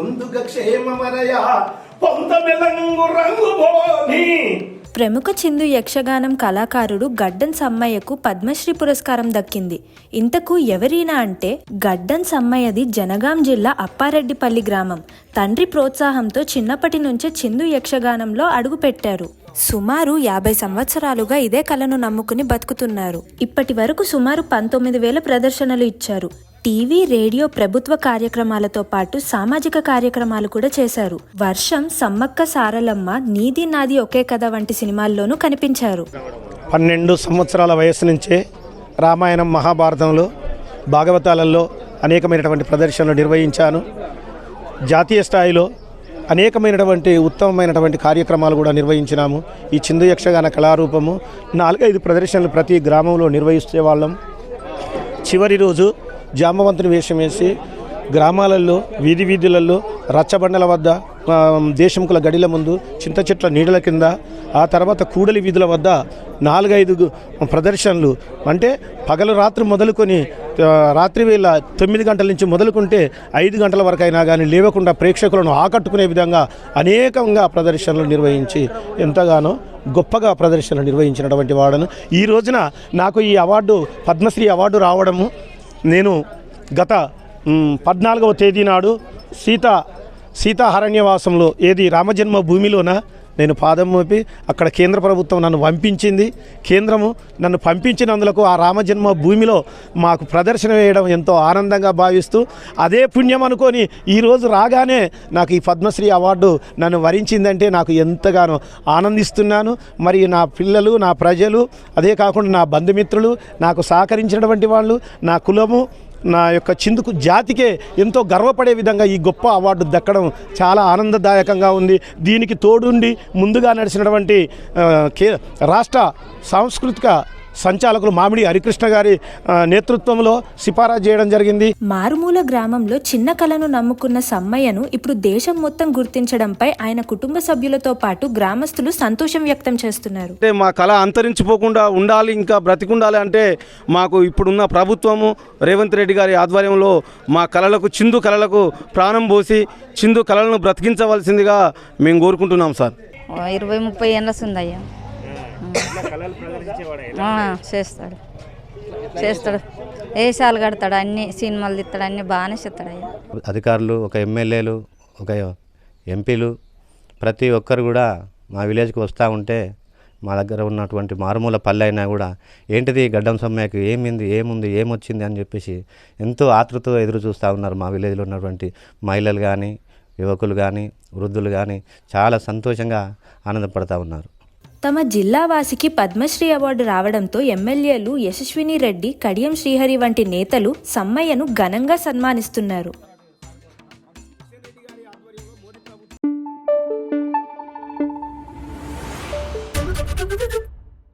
పొందుగ క్షేమమరయ రంగు ప్రముఖ చిందు యక్షగానం కళాకారుడు గడ్డన్ సమ్మయ్యకు పద్మశ్రీ పురస్కారం దక్కింది. ఇంతకు ఎవరీనా అంటే గడ్డన్ సమ్మయ్యది జనగాం జిల్లా అప్పారెడ్డిపల్లి గ్రామం. తండ్రి ప్రోత్సాహంతో చిన్నప్పటి నుంచే చిందు యక్షగానంలో అడుగుపెట్టారు. సుమారు యాభై సంవత్సరాలుగా ఇదే కళను నమ్ముకుని బతుకుతున్నారు. ఇప్పటి వరకు సుమారు పంతొమ్మిది వేల ప్రదర్శనలు ఇచ్చారు. టీవీ రేడియో ప్రభుత్వ కార్యక్రమాలతో పాటు సామాజిక కార్యక్రమాలు కూడా చేశారు. వర్షం సమ్మక్క సారలమ్మ నీది నాది ఒకే కథ వంటి సినిమాల్లోనూ కనిపించారు. పన్నెండు సంవత్సరాల వయసు నుంచే రామాయణం మహాభారతంలో భాగవతాలలో అనేకమైనటువంటి ప్రదర్శనలు నిర్వహించాను. జాతీయ స్థాయిలో అనేకమైనటువంటి ఉత్తమమైనటువంటి కార్యక్రమాలు కూడా నిర్వహించినాము. ఈ చిందు యక్షగాన కళారూపము నాలుగైదు ప్రదర్శనలు ప్రతి గ్రామంలో నిర్వహిస్తే వాళ్ళం చివరి రోజు జామవంతుని వేషం వేసి గ్రామాలలో వీధి వీధులలో రచ్చబండల వద్ద దేశంకుల గడిల ముందు చింత చెట్ల నీడల కింద ఆ తర్వాత కూడలి వీధుల వద్ద నాలుగైదు ప్రదర్శనలు. అంటే పగలు రాత్రి మొదలుకొని రాత్రి వేళ తొమ్మిది గంటల నుంచి మొదలుకుంటే ఐదు గంటల వరకు అయినా కానీ లేవకుండా ప్రేక్షకులను ఆకట్టుకునే విధంగా అనేకంగా ప్రదర్శనలు నిర్వహించి ఎంతగానో గొప్పగా ప్రదర్శనలు నిర్వహించినటువంటి వాడను. ఈ రోజున నాకు ఈ అవార్డు పద్మశ్రీ అవార్డు రావడము నేను గత పద్నాలుగవ తేదీ నాడు సీత సీతాహరణ్యవాసంలో ఏది రామజన్మ భూమిలోన నేను పాదం మోపి అక్కడ కేంద్ర ప్రభుత్వం నన్ను పంపించింది. కేంద్రము నన్ను పంపించినందులకు ఆ రామజన్మ భూమిలో మాకు ప్రదర్శన వేయడం ఎంతో ఆనందంగా భావిస్తూ అదే పుణ్యం అనుకొని ఈరోజు రాగానే నాకు ఈ పద్మశ్రీ అవార్డు నన్ను వరించిందంటే నాకు ఎంతగానో ఆనందిస్తున్నాను. మరి నా పిల్లలు నా ప్రజలు అదే కాకుండా నా బంధుమిత్రులు నాకు సహకరించినటువంటి వాళ్ళు నా కులము నా యొక్క చిందుకు జాతికే ఎంతో గర్వపడే విధంగా ఈ గొప్ప అవార్డు దక్కడం చాలా ఆనందదాయకంగా ఉంది. దీనికి తోడుండి ముందుగా నడిచినటువంటి కే రాష్ట్ర సాంస్కృతిక సంచాలకులు మామిడి హరికృష్ణ గారి నేతృత్వంలో సిఫారసు చేయడం జరిగింది. మారుమూల గ్రామంలో చిన్న కళను నమ్ముకున్న సమ్మయ్యను ఇప్పుడు దేశం మొత్తం గుర్తించడంపై ఆయన కుటుంబ సభ్యులతో పాటు గ్రామస్తులు సంతోషం వ్యక్తం చేస్తున్నారు. అంటే మా కళ అంతరించిపోకుండా ఉండాలి ఇంకా బ్రతికుండాలి అంటే మాకు ఇప్పుడున్న ప్రభుత్వము రేవంత్ రెడ్డి గారి ఆధ్వర్యంలో మా కళలకు చిందు కళలకు ప్రాణం పోసి చిందు కళలను బ్రతికించవలసిందిగా మేము కోరుకుంటున్నాం సార్. ఇరవై ముప్పై ఏళ్ళ ఉందయ్యా ఆ, చేస్తాడు. చేస్తాడు. వేషాలు కడతాడు అన్ని సినిమాలు తీస్తాడు అన్ని బాగానే చేస్తాడు అయ్యా. అధికారులు ఒక ఎమ్మెల్యేలు ఒక ఎంపీలు ప్రతి ఒక్కరు కూడా మా విలేజ్కి వస్తూ ఉంటే మా దగ్గర ఉన్నటువంటి మారుమూల పల్లె అయినా కూడా ఏంటిది గడ్డం సమ్మయ్యకి ఏమింది ఏముంది ఏమొచ్చింది అని చెప్పేసి ఎంతో ఆతృతతో ఎదురు చూస్తూ ఉన్నారు మా విలేజ్లో ఉన్నటువంటి మహిళలు కానీ యువకులు కానీ వృద్ధులు కానీ చాలా సంతోషంగా ఆనందపడతా ఉన్నారు. తమ జిల్లావాసికి పద్మశ్రీ అవార్డు రావడంతో ఎమ్మెల్యేలు యశస్విని రెడ్డి కడియం శ్రీహరి వంటి నేతలు సమ్మయ్యను ఘనంగా సన్మానిస్తున్నారు